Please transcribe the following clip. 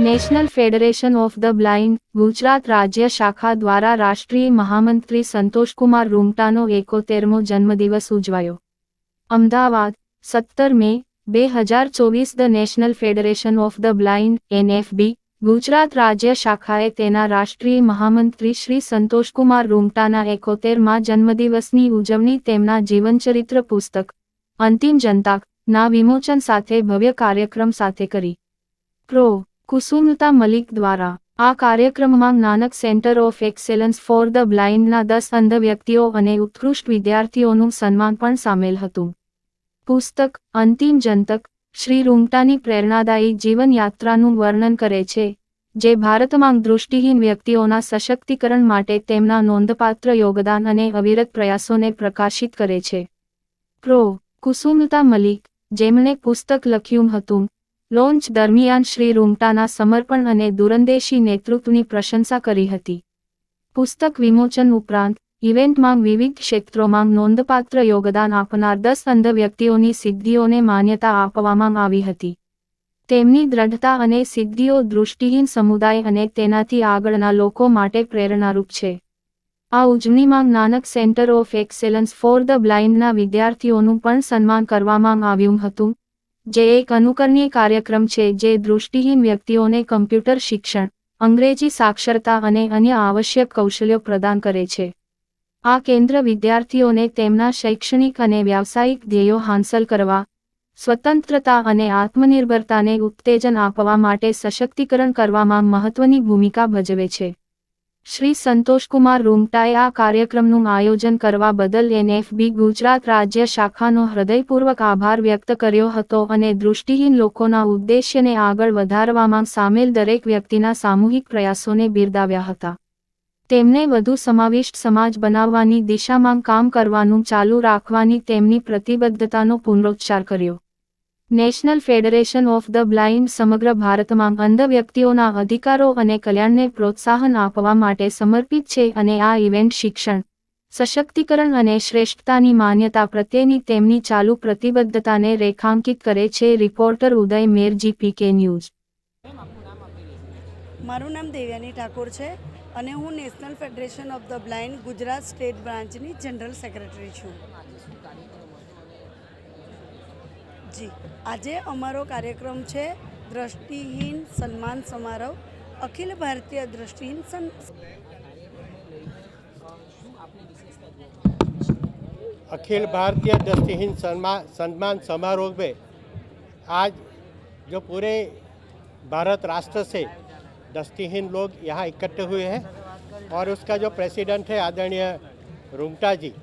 National federation of the blind, Gujarat રાજ્ય શાખા દ્વારા રાષ્ટ્રીય મહામંત્રી સંતોષકુમાર રૂમટાનો એકોતેરમો જન્મદિવસ ઉજવાયો. અમદાવાદ, સત્તર મે, બે હજાર ચોવીસ the national federation of the blind, NFB Gujarat રાજ્ય શાખાએ તેના રાષ્ટ્રીય મહામંત્રી શ્રી સંતોષકુમાર રૂમટાના એકોતેરમાં જન્મદિવસની ઉજવણી તેમના જીવનચરિત્ર પુસ્તક, અંતિમ જનતા ના વિમોચન સાથે ભવ્ય કાર્યક્રમ સાથે કરી. પ્રો. કુસુમતા મલિક દ્વારા આ કાર્યક્રમમાં Nanak centre of excellence for the બ્લાઇન્ડના દસ અંધ વ્યક્તિઓ અને ઉત્કૃષ્ટ વિદ્યાર્થીઓનું સન્માન પણ સામેલ હતું. પુસ્તક, અંતિમ જનતક શ્રી રૂમટાની પ્રેરણાદાયી જીવનયાત્રાનું વર્ણન કરે છે, જે ભારતમાં દૃષ્ટિહીન વ્યક્તિઓના સશક્તિકરણ માટે તેમના નોંધપાત્ર યોગદાન અને અવિરત પ્રયાસોને પ્રકાશિત કરે છે. પ્રો. કુસુમતા મલિક, જેમણે પુસ્તક લખ્યું હતું, લોન્ચ દરમિયાન શ્રી રૂમટાના સમર્પણ અને દૂરંદેશી નેતૃત્વની પ્રશંસા કરી હતી. પુસ્તક વિમોચન ઉપરાંત ઇવેન્ટમાં વિવિધ ક્ષેત્રોમાં નોંધપાત્ર યોગદાન આપનાર દસ અંધ વ્યક્તિઓની સિદ્ધિઓને માન્યતા આપવામાં આવી હતી. તેમની દ્રઢતા અને સિદ્ધિઓ દૃષ્ટિહીન સમુદાય અને તેનાથી આગળના લોકો માટે પ્રેરણારૂપ છે. આ ઉજવણીમાં Nanak centre of excellence for the બ્લાઇન્ડના વિદ્યાર્થીઓનું પણ સન્માન કરવામાં આવ્યું હતું, જે એક અનુકરણીય કાર્યક્રમ છે જે દૃષ્ટિહીન વ્યક્તિઓને કમ્પ્યુટર શિક્ષણ, અંગ્રેજી સાક્ષરતા અને અન્ય આવશ્યક કૌશલ્યો પ્રદાન કરે છે. આ કેન્દ્ર વિદ્યાર્થીઓને તેમના શૈક્ષણિક અને વ્યાવસાયિક ધ્યેયો હાંસલ કરવા, સ્વતંત્રતા અને આત્મનિર્ભરતાને ઉત્તેજન આપવા માટે સશક્તિકરણ કરવામાં મહત્વની ભૂમિકા ભજવે છે. શ્રી સંતોષકુમાર રૂમટાએ આ કાર્યક્રમનું આયોજન કરવા બદલ એનએફબી ગુજરાત રાજ્ય શાખાનો હૃદયપૂર્વક આભાર વ્યક્ત કર્યો હતો અને દૃષ્ટિહીન લોકોના ઉદ્દેશ્યને આગળ વધારવામાં સામેલ દરેક વ્યક્તિના સામૂહિક પ્રયાસોને બિરદાવ્યા હતા. તેમને વધુ સમાવિષ્ટ સમાજ બનાવવાની દિશામાં કામ કરવાનું ચાલુ રાખવાની તેમની પ્રતિબદ્ધતાનો પુનરોચ્ચાર કર્યો. National federation of the blind સમગ્ર ભારતમાં અંધ વ્યક્તિઓના અધિકારો અને કલ્યાણને પ્રોત્સાહન આપવા માટે સમર્પિત છે અને આ ઇવેન્ટ શિક્ષણ, સશક્તિકરણ અને શ્રેષ્ઠતાની માન્યતા પ્રત્યેની તેમની ચાલુ પ્રતિબદ્ધતાને રેખાંકિત કરે છે, reporter Uday Merji, PK news. મારું નામ દેવ્યાની ઠાકોર છે. અને હું national federation of the blind Gujarat state બ્રાન્ચની જનરલ સેક્રેટરી છું જી આજે અમારો કાર્યક્રમ છે દ્રષ્ટિહીન સન્માન સમારોહ અખિલ ભારતીય દ્રષ્ટિહીન સન अखिल भारतीय दृष्टिहीन सम्मान सम्मान समारोह में आज जो पूरे भारत राष्ट्र से दृष्टिहीन लोग यहाँ इकट्ठे हुए हैं और उसका जो प्रेसिडेंट है आदरणीय रुंगटा जी